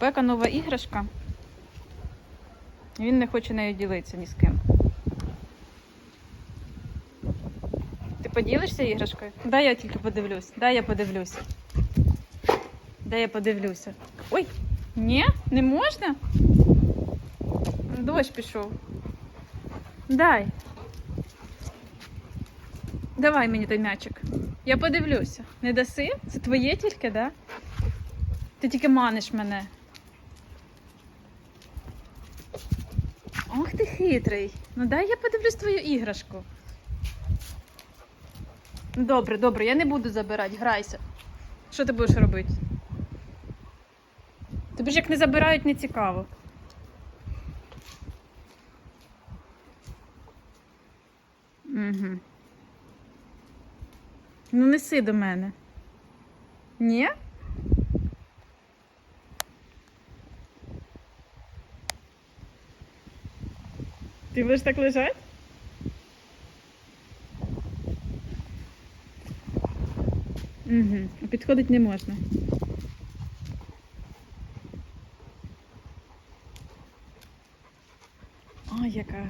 Бека нова іграшка. Він не хоче нею ділитися ні з ким. Ти поділишся іграшкою? Дай я тільки подивлюсь. Дай я подивлюсь. Дай я подивлюся. Ой, ні, не можна? Дощ пішов. Дай. Давай мені той м'ячик. Я подивлюся. Не даси? Це твоє тільки, да? Ти тільки маниш мене. Ох ти хитрий. Ну дай я подивлюсь твою іграшку. Добре, добре, я не буду забирати, грайся. Що ти будеш робити? Тобі ж як не забирають, не цікаво. Угу. Ну, неси до мене. Ні? Ти будеш так лежати? Угу. Підходить не можна. Ой, яка